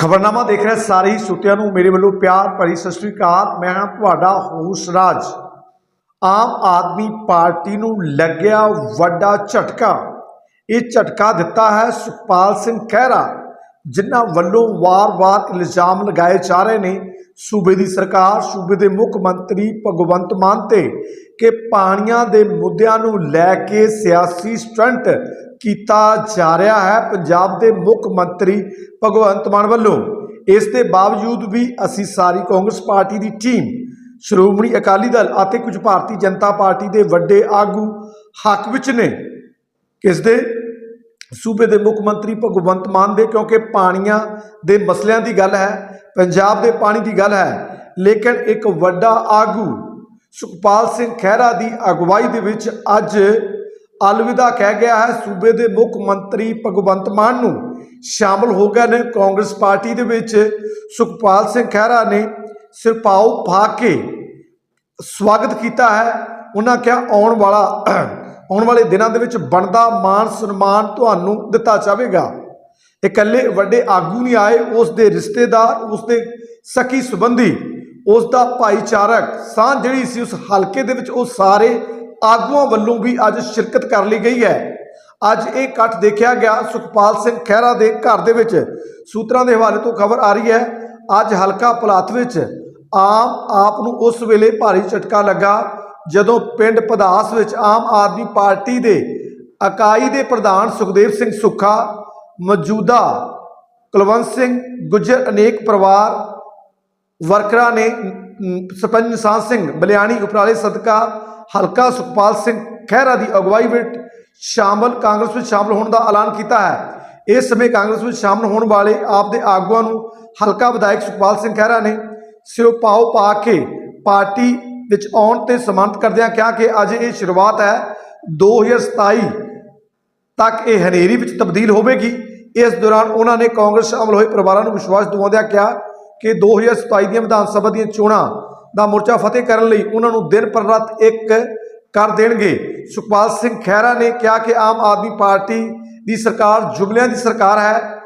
ਖਬਰਨਾਮਾ ਦੇਖ ਰਹੇ ਸਾਰੇ ਹੀ ਸੁਤਿਆਂ ਨੂੰ ਮੇਰੇ ਵੱਲੋਂ ਪਿਆਰ ਭਰੀ ਸਤਿ ਸ੍ਰੀ ਅਕਾਲ। ਮੈਂ ਹਾਂ ਤੁਹਾਡਾ ਹੋਸ਼ਰਾਜ ਆਮ ਆਦਮੀ ਪਾਰਟੀ ਨੂੰ ਲੱਗਿਆ ਵੱਡਾ ਝਟਕਾ। ਇਹ ਝਟਕਾ ਦਿੱਤਾ ਹੈ ਸੁਖਪਾਲ ਸਿੰਘ ਖਹਿਰਾ, ਜਿਨ੍ਹਾਂ ਵੱਲੋਂ ਵਾਰ-ਵਾਰ ਇਲਜ਼ਾਮ ਲਗਾਏ ਜਾ ਰਹੇ ਨੇ। ਸੂਬੇ ਦੀ ਸਰਕਾਰ, ਸੂਬੇ ਦੇ ਮੁੱਖ ਮੰਤਰੀ ਭਗਵੰਤ ਮਾਨ ਤੇ ਕਿ ਪਾਣੀਆਂ ਦੇ ਮੁੱਦਿਆਂ ਨੂੰ ਲੈ ਕੇ ਸਿਆਸੀ ਸਟੰਟ ਕੀਤਾ ਜਾ ਰਿਹਾ ਹੈ। ਪੰਜਾਬ ਦੇ ਮੁੱਖ ਮੰਤਰੀ ਭਗਵੰਤ ਮਾਨ ਵੱਲੋਂ ਇਸ ਦੇ ਬਾਵਜੂਦ ਵੀ ਅਸੀਂ ਸਾਰੀ ਕਾਂਗਰਸ ਪਾਰਟੀ ਦੀ ਟੀਮ, ਸ਼੍ਰੋਮਣੀ ਅਕਾਲੀ ਦਲ ਅਤੇ ਕੁਝ ਭਾਰਤੀ ਜਨਤਾ ਪਾਰਟੀ ਦੇ ਵੱਡੇ ਆਗੂ ਹੱਕ ਵਿੱਚ ਨੇ। ਕਿਸ ਦੇ? ਸੂਬੇ ਦੇ ਮੁੱਖ ਮੰਤਰੀ ਭਗਵੰਤ ਮਾਨ ਦੇ, ਕਿਉਂਕਿ ਪਾਣੀਆਂ ਦੇ ਮਸਲਿਆਂ ਦੀ ਗੱਲ ਹੈ, ਪੰਜਾਬ ਦੇ ਪਾਣੀ ਦੀ ਗੱਲ ਹੈ। ਲੇਕਿਨ ਇੱਕ ਵੱਡਾ ਆਗੂ ਸੁਖਪਾਲ ਸਿੰਘ ਖਹਿਰਾ ਦੀ ਅਗਵਾਈ ਦੇ ਵਿੱਚ ਅੱਜ ਅਲਵਿਦਾ ਕਹਿ ਗਿਆ ਹੈ, ਸੂਬੇ ਦੇ ਮੁੱਖ ਮੰਤਰੀ ਭਗਵੰਤ ਮਾਨ ਨੂੰ ਸ਼ਾਮਲ ਹੋ ਗਏ ਨੇ। ਕਾਂਗਰਸ ਪਾਰਟੀ ਦੇ ਵਿੱਚ ਸੁਖਪਾਲ ਸਿੰਘ ਖਹਿਰਾ ਨੇ ਸਿਰਪਾਉ ਪਾ ਕੇ ਸਵਾਗਤ ਕੀਤਾ ਹੈ। ਉਹਨਾਂ ਕਿਹਾ, ਆਉਣ ਵਾਲਾ, ਆਉਣ ਵਾਲੇ ਦਿਨਾਂ ਦੇ ਵਿੱਚ ਬਣਦਾ ਮਾਨ ਸਨਮਾਨ ਤੁਹਾਨੂੰ ਦਿੱਤਾ ਜਾਵੇਗਾ। ਇਕੱਲੇ ਵੱਡੇ ਆਗੂ ਨਹੀਂ ਆਏ, ਉਸ ਦੇ ਰਿਸ਼ਤੇਦਾਰ, ਉਸ ਦੇ ਸਕੀ ਸੰਬੰਧੀ, ਉਸ ਦਾ ਭਾਈਚਾਰਕ ਸਾਂਝ ਜਿਹੜੀ ਸੀ, ਉਸ ਹਲਕੇ ਦੇ ਵਿੱਚ ਉਹ ਸਾਰੇ ਆਗੂਆਂ ਵੱਲੋਂ ਵੀ ਅੱਜ ਸ਼ਿਰਕਤ ਕਰ ਲਈ ਗਈ ਹੈ। ਅੱਜ ਇਹ ਇਕੱਠ ਦੇਖਿਆ ਗਿਆ ਸੁਖਪਾਲ ਸਿੰਘ ਖਹਿਰਾ ਦੇ ਘਰ ਦੇ ਵਿੱਚ। ਸੂਤਰਾਂ ਦੇ ਹਵਾਲੇ ਤੋਂ ਖਬਰ ਆ ਰਹੀ ਹੈ, ਅੱਜ ਹਲਕਾ ਪਲਾਤ ਵਿੱਚ ਆਮ ਆਪ ਨੂੰ ਉਸ ਵੇਲੇ ਭਾਰੀ ਝਟਕਾ ਲੱਗਾ ਜਦੋਂ ਪਿੰਡ ਪਦਾਸ ਵਿੱਚ ਆਮ ਆਦਮੀ ਪਾਰਟੀ ਦੇ ਇਕਾਈ ਦੇ ਪ੍ਰਧਾਨ ਸੁਖਦੇਵ ਸਿੰਘ ਸੁੱਖਾ, ਮੌਜੂਦਾ ਕੁਲਵੰਤ ਸਿੰਘ, ਗੁੱਜਰ ਅਨੇਕ ਪਰਿਵਾਰ ਵਰਕਰਾਂ ਨੇ ਸਰਪੰਚ ਨਿਸ਼ਾਨ ਸਿੰਘ, ਬਲਿਆਣੀ, ਉਪਰਾਲੇ ਸਦਕਾ ਹਲਕਾ ਸੁਖਪਾਲ ਸਿੰਘ ਖਹਿਰਾ ਦੀ ਅਗਵਾਈ ਵਿੱਚ ਸ਼ਾਮਲ ਕਾਂਗਰਸ ਵਿੱਚ ਸ਼ਾਮਲ ਹੋਣ ਦਾ ਐਲਾਨ ਕੀਤਾ ਹੈ। ਇਸ ਸਮੇਂ ਕਾਂਗਰਸ ਵਿੱਚ ਸ਼ਾਮਲ ਹੋਣ ਵਾਲੇ ਆਪ ਦੇ ਆਗੂਆਂ ਨੂੰ ਹਲਕਾ ਵਿਧਾਇਕ ਸੁਖਪਾਲ ਸਿੰਘ ਖਹਿਰਾ ਨੇ ਸਿਰੋਂ ਪਾਓ ਪਾ ਕੇ ਪਾਰਟੀ ਵਿੱਚ ਆਉਣ ਤੇ ਸਨਮਾਨਿਤ ਕਰਦਿਆਂ ਕਿਹਾ ਕਿ ਅੱਜ ਇਹ ਸ਼ੁਰੂਆਤ ਹੈ 2027 ਤੱਕ ਇਹ ਹਨੇਰੀ ਵਿੱਚ ਤਬਦੀਲ ਹੋਵੇਗੀ। ਇਸ ਦੌਰਾਨ ਉਹਨਾਂ ਨੇ ਕਾਂਗਰਸ ਸ਼ਾਮਲ ਹੋਏ ਪਰਿਵਾਰਾਂ ਨੂੰ ਵਿਸ਼ਵਾਸ ਦਿਵਾਉਂਦਿਆਂ ਕਿਹਾ ਕਿ 2027 ਦੀਆਂ ਵਿਧਾਨ ਸਭਾ ਦੀਆਂ ਚੋਣਾਂ ਦਾ ਮੋਰਚਾ ਫਤਿਹ ਕਰਨ ਲਈ ਉਹਨਾਂ ਨੂੰ ਦਿਨ ਪਰ ਰਾਤ ਇੱਕ ਕਰ ਦੇਣਗੇ। ਸੁਖਪਾਲ ਸਿੰਘ ਖਹਿਰਾ ਨੇ ਕਿਹਾ ਕਿ ਆਮ ਆਦਮੀ ਪਾਰਟੀ ਦੀ ਸਰਕਾਰ ਜੁਮਲਿਆਂ ਦੀ ਸਰਕਾਰ ਹੈ।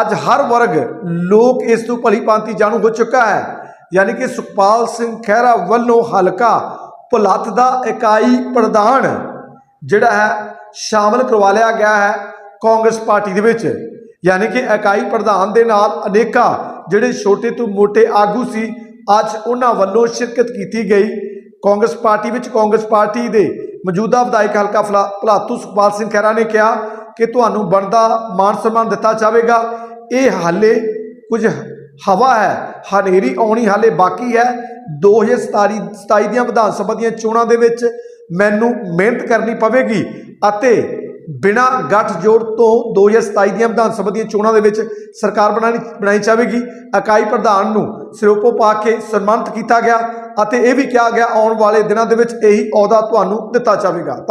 ਅੱਜ ਹਰ ਵਰਗ, ਲੋਕ ਇਸ ਤੋਂ ਭਲੀ ਭਾਂਤੀ ਜਾਣੂ ਹੋ ਚੁੱਕਾ ਹੈ। ਯਾਨੀ ਕਿ ਸੁਖਪਾਲ ਸਿੰਘ ਖਹਿਰਾ ਵੱਲੋਂ ਹਲਕਾ ਭੁਲੱਥ ਦਾ ਇਕਾਈ ਪ੍ਰਧਾਨ ਜਿਹੜਾ ਹੈ, ਸ਼ਾਮਲ ਕਰਵਾ ਲਿਆ ਗਿਆ ਹੈ ਕਾਂਗਰਸ ਪਾਰਟੀ ਦੇ ਵਿੱਚ। ਯਾਨੀ ਕਿ ਇਕਾਈ ਪ੍ਰਧਾਨ ਦੇ ਨਾਲ ਅਨੇਕਾਂ ਜਿਹੜੇ ਛੋਟੇ ਤੋਂ ਮੋਟੇ ਆਗੂ ਸੀ ਅੱਜ ਉਹਨਾਂ ਵੱਲੋਂ ਸ਼ਿਰਕਤ ਕੀਤੀ ਗਈ। ਕਾਂਗਰਸ ਪਾਰਟੀ ਵਿੱਚ ਕਾਂਗਰਸ ਪਾਰਟੀ ਦੇ ਮੌਜੂਦਾ ਵਿਧਾਇਕ ਹਲਕਾ ਫਲਾ- ਭਲਾਤੂ ਸੁਖਪਾਲ ਸਿੰਘ ਖਹਿਰਾ ਨੇ ਕਿਹਾ ਕਿ ਤੁਹਾਨੂੰ ਬਣਦਾ ਮਾਨ ਸਨਮਾਨ ਦਿੱਤਾ ਜਾਵੇਗਾ। ਇਹ ਹਾਲੇ ਕੁਝ ਹਵਾ ਹੈ, ਹਨੇਰੀ ਆਉਣੀ ਹਾਲੇ ਬਾਕੀ ਹੈ। 2027 27 ਦੀਆਂ ਵਿਧਾਨ ਸਭਾ ਦੀਆਂ ਚੋਣਾਂ ਦੇ ਵਿੱਚ ਮੈਨੂੰ ਮਿਹਨਤ ਕਰਨੀ ਪਵੇਗੀ ਅਤੇ ਬਿਨਾ ਗੱਠ ਜੋੜ ਤੋਂ 2027 ਦੀਆਂ ਵਿਧਾਨ ਸਭਾ ਦੀਆਂ ਚੋਣਾਂ ਦੇ ਵਿੱਚ ਸਰਕਾਰ ਬਣਾਣੀ, ਬਣਾਈ ਜਾਵੇਗੀ। ਇਕਾਈ ਪ੍ਰਧਾਨ ਨੂੰ ਸਿਰੋਪੋ ਪਾ ਕੇ ਸਨਮਾਨਿਤ ਕੀਤਾ ਗਿਆ ਅਤੇ ਇਹ ਵੀ ਕਿਹਾ ਗਿਆ, ਆਉਣ ਵਾਲੇ ਦਿਨਾਂ ਦੇ ਵਿੱਚ ਇਹੀ ਅਹੁਦਾ ਤੁਹਾਨੂੰ ਦਿੱਤਾ ਜਾਵੇਗਾ। ਧੰਨ-